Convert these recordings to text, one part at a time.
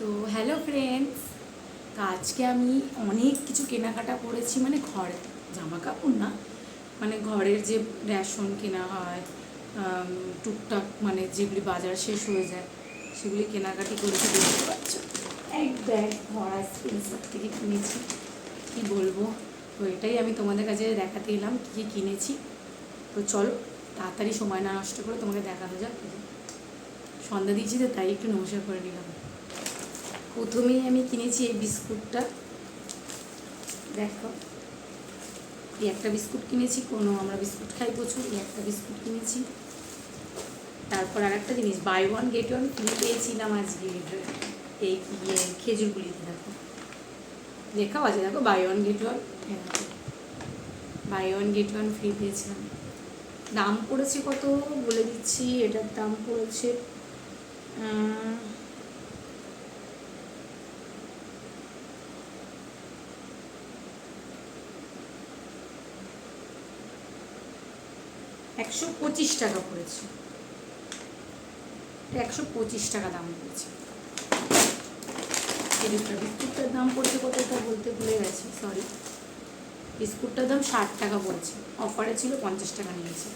তো hello friends তো আজকে আমি অনেক কিছু কেনাকাটা করেছি মানে ঘরে জামা কাপড় না মানে ঘরের যে রেশন কেনা হয় টুকটাক মানে যেগুলি বাজার শেষ হয়ে যায়, সেগুলি কেনাকাটি করেছি। দেখতে পাচ্ছ? এক ব্যাগ ভরা স্পেন্সার থেকে কিনেছি। কি বলব? তো এটাই আমি তোমাদের কাছে দেখাতে এলাম, কী কী কিনেছি। তো চলো, তাড়াতাড়ি সময় না নষ্ট করে তোমাকে দেখানো যাক। সন্ধ্যা দিয়েছি তো, তাই একটু নমস্কার করে নিলাম। প্রথমেই আমি কিনেছি এই বিস্কুটটা। দেখো, এই একটা বিস্কুট কিনেছি, কোনো আমরা বিস্কুট খাই প্রচুর, এই একটা বিস্কুট কিনেছি। তারপর আর একটা জিনিস বাই ওয়ান গেট ওয়ান কিনে পেয়েছিলাম আজকে এই ইয়ে খেজুরগুলিতে দেখো। দেখাও আছে, দেখো buy one get one buy one get one free পেয়েছিলাম। দাম পড়েছে কত বলে দিচ্ছি, এটার দাম পড়েছে একশো পঁচিশ টাকা পড়েছে। একশো পঁচিশ টাকা দাম পড়েছে। বিস্কুটটার দাম পড়ছে কত তা বলতে ভুলে গেছি সরি বিস্কুটটার দাম ষাট টাকা পড়েছে, অফারে ছিল পঞ্চাশ টাকা নিয়েছে।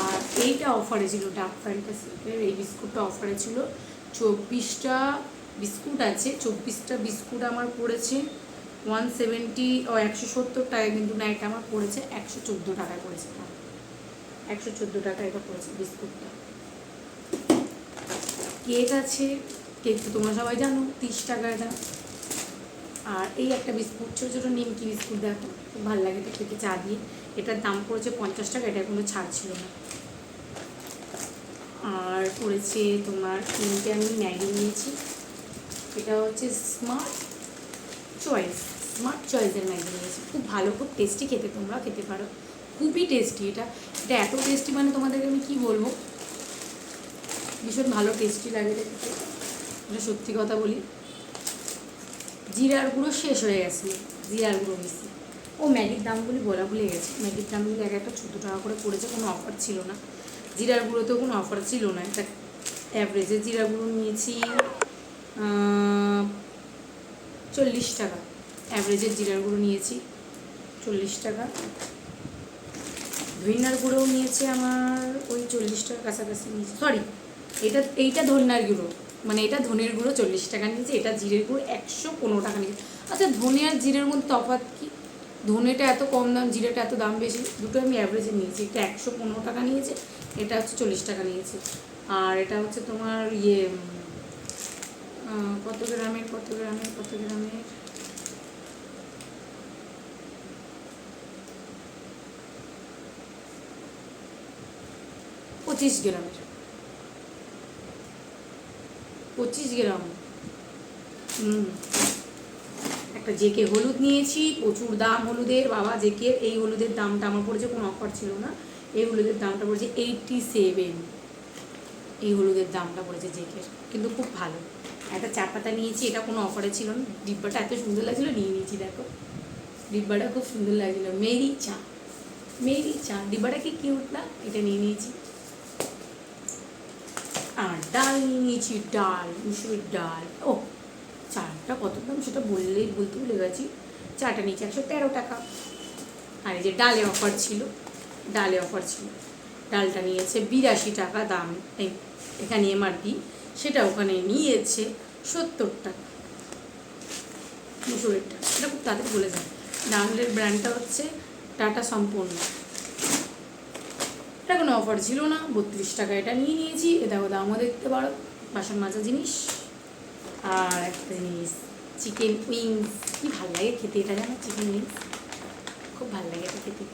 আর এইটা অফারে ছিল ডার্ক ফ্যান্টাসির এই বিস্কুটটা অফারে ছিল চব্বিশটা বিস্কুট আছে, চব্বিশটা বিস্কুট আমার পড়েছে ওয়ান সেভেন্টি, ও একশো সত্তর টাকায় কিন্তু না আমার পড়েছে একশো চোদ্দ টাকায় পড়েছে। একশো চোদ্দ টাকা এটা পড়েছে, বিস্কুটটা। কেক আছে, কেক তো তোমরা সবাই জানো, তিরিশ টাকায় দাম আর এই একটা বিস্কুট, ছোটো ছোটো নিমকি বিস্কুট দেখো, খুব ভালো লাগে এটা খেতে, চা দিয়ে। এটার দাম পড়েছে পঞ্চাশ টাকা, এটা কোনো ছাড় ছিল না। আর পড়েছে তোমার তিনটে আমি ম্যাগি নিয়েছি। এটা হচ্ছে স্মার্ট চয়েস, স্মার্ট চয়েসের ম্যাগি নিয়েছি। খুব ভালো, খুব টেস্টি খেতে তোমরা খেতে পারো। খুবই টেস্টি এটা। এটা এত টেস্টি মানে তোমাদেরকে আমি কী বলব? ভীষণ ভালো টেস্টি লাগে এটা সত্যি কথা বলি। জিরার গুঁড়ো শেষ হয়ে গেছে। জিরার গুঁড়ো মিশি ও, ম্যাগির দামগুলি বলা ভুলে গেছে। ম্যাগির দামগুলি এক একটা চোদ্দ টাকা করে পড়েছে, কোনো অফার ছিল না। জিরার গুঁড়োতেও কোনো অফার ছিল না। এটা অ্যাভারেজে জিরা গুঁড়ো নিয়েছি চল্লিশ টাকা। অ্যাভারেজের জিরার গুঁড়ো নিয়েছি, চল্লিশ টাকা। ধইনার গুঁড়োও নিয়েছে আমার ওই চল্লিশ টাকার কাছাকাছি নিয়েছে। সরি এটা, এইটা ধন্যার গুঁড়ো। মানে এটা ধনের গুঁড়ো চল্লিশ টাকা নিয়েছে, এটা জিরের গুঁড়ো একশো পনেরো টাকা নিয়েছে। আচ্ছা ধনে আর জিরের মধ্যে তফাৎ কি? ধনেটা এত কম দাম, জিরেটা এত দাম বেশি, দুটো আমি অ্যাভারেজে নিয়েছি। এটা একশো পনেরো টাকা নিয়েছে, এটা হচ্ছে চল্লিশ টাকা নিয়েছে। আর এটা হচ্ছে তোমার ইয়ে কত গ্রামের কত গ্রামের কত গ্রামের? পঁচিশ গ্রামের পঁচিশ গ্রাম। একটা জেকে হলুদ নিয়েছি, প্রচুর দাম হলুদের, বাবা জেকের, এই হলুদের দামটা আমার পড়েছে, কোনো অফার ছিল না। এই হলুদের দামটা পড়েছে এইটটি সেভেন এই হলুদের দামটা পড়েছে জেকের, কিন্তু খুব ভালো। একটা চা পাতা নিয়েছি, এটা কোনো অফারে ছিল না। ডিব্বাটা এত সুন্দর লাগছিল, নিয়ে নিয়েছি, দেখো। ডিব্বাটা খুব সুন্দর লাগছিল। মেরি চা। মেরি চা। ডিব্বাটা কি কিউট না? এটা নিয়ে নিয়েছি। আর ডাল নিয়ে নিয়েছি, ডাল, মুসুরির ডাল। ও চাটা কত দাম সেটা বললেই বলতে ভুলে গেছি। চাটা নিয়েছি একশো তেরো টাকা। আর এই যে ডালে অফার ছিল, ডালে অফার ছিল। ডালটা নিয়েছে বিরাশি টাকা দাম। এখানে এমআরপি, সেটা ওখানে নিয়েছে সত্তর টাকা। মুসুরির সেটা খুব তাড়াতাড়ি বলে যায় ডালের ব্র্যান্ডটা হচ্ছে টাটা সম্পূর্ণ। এটা কোনো অফার ছিল না, বত্রিশ টাকা এটা নিয়ে নিয়েছি, এ দেখো দামও দেখতে পারো, বাসন মাজা জিনিস, আর একটা জিনিস চিকেন উইংস কি ভালো লাগে খেতে এটা জানো চিকেন উইংস খুব ভালো লাগে এটা খেতে,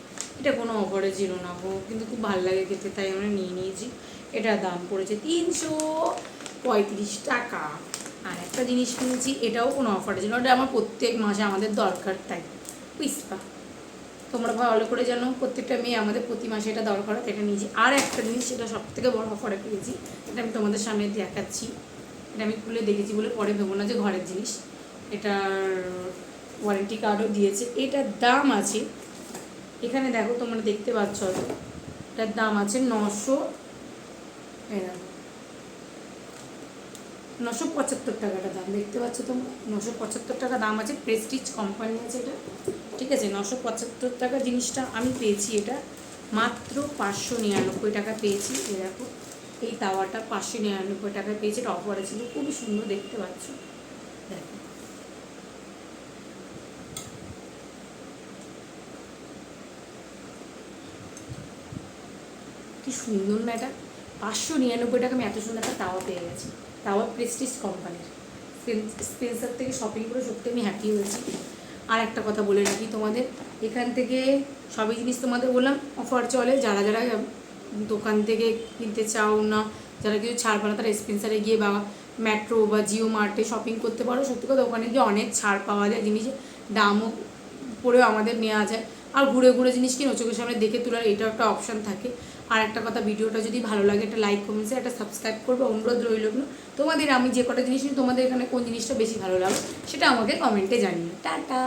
এটা কোনো অফারে ছিল না গো, কিন্তু খুব ভালো লাগে খেতে, তাই আমরা নিয়ে নিয়েছি এটার দাম পড়েছে তিনশো পঁয়ত্রিশ টাকা, আর একটা জিনিস কিনেছি, এটাও কোনো অফারে ছিল। ওটা আমার প্রত্যেক মাসে আমাদের দরকার তাই পিস্পা তোমরা ভালো করে জানো, প্রত্যেকটা মেয়ে আমাদের প্রতি মাসে এটা দরকার এটা নিয়েছি। আর একটা জিনিস সেটা সব থেকে বড় অফারে পেয়েছি, এটা আমি তোমাদের সামনে দেখাচ্ছি। এটা আমি খুলে দেখেছি বলে পরে ভেবো না যে ঘরের জিনিস। এটার ওয়ারেন্টি কার্ডও দিয়েছে। এটার দাম আছে, এখানে দেখো তোমরা দেখতে পাচ্ছ এটার দাম আছে নশো নশো পঁচাত্তর টাকাটা দাম, দেখতে পাচ্ছ তোমরা? নশো পঁচাত্তর টাকা দাম আছে প্রেস্টিজ কোম্পানি আছে এটা। ঠিক আছে, নশো পঁচাত্তর টাকা জিনিসটা আমি পেয়েছি এটা। মাত্র পাঁচশো নিরানব্বই টাকা পেয়েছি, এ দেখো, এই তাওয়াটা পাঁচশো নিরানব্বই টাকা পেয়েছি, এটা অফারে ছিল, খুবই সুন্দর দেখতে পাচ্ছ। কি সুন্দর না এটা পাঁচশো নিরানব্বই টাকা আমি এত সুন্দর একটা তাওয়া পেয়ে গেছি। তাওয়া প্রেস্টিজ কোম্পানির স্পেন্সার থেকে শপিং করে সত্যি আমি হ্যাপি হয়েছি। আর একটা কথা বলে রাখি তোমাদের। এখান থেকে সবই জিনিস তোমাদের বললাম, অফার চলে। যারা যারা দোকান থেকে কিনতে চাও না, যারা কিছু ছাড় না, তারা স্পেন্সারে গিয়ে বা মেট্রো বা জিও মার্টে শপিং করতে পারো। সত্যি কথা, ওখানে গিয়ে অনেক ছাড় পাওয়া যায় জিনিসের দামও পরেও আমাদের নেওয়া যায়। আর ঘুরে ঘুরে জিনিস কিনো, চোখের সামনে দেখে তোলার এটাও একটা অপশান থাকে। আর একটা কথা, ভিডিওটা যদি ভালো লাগে, একটা লাইক কমেন্টসে একটা সাবস্ক্রাইব করবে। অনুরোধ রইল তোমাদের আমি যে কটা জিনিস তোমাদের এখানে কোন জিনিসটা বেশি ভালো লাগে, সেটা আমাকে কমেন্টে জানিও। টাটা!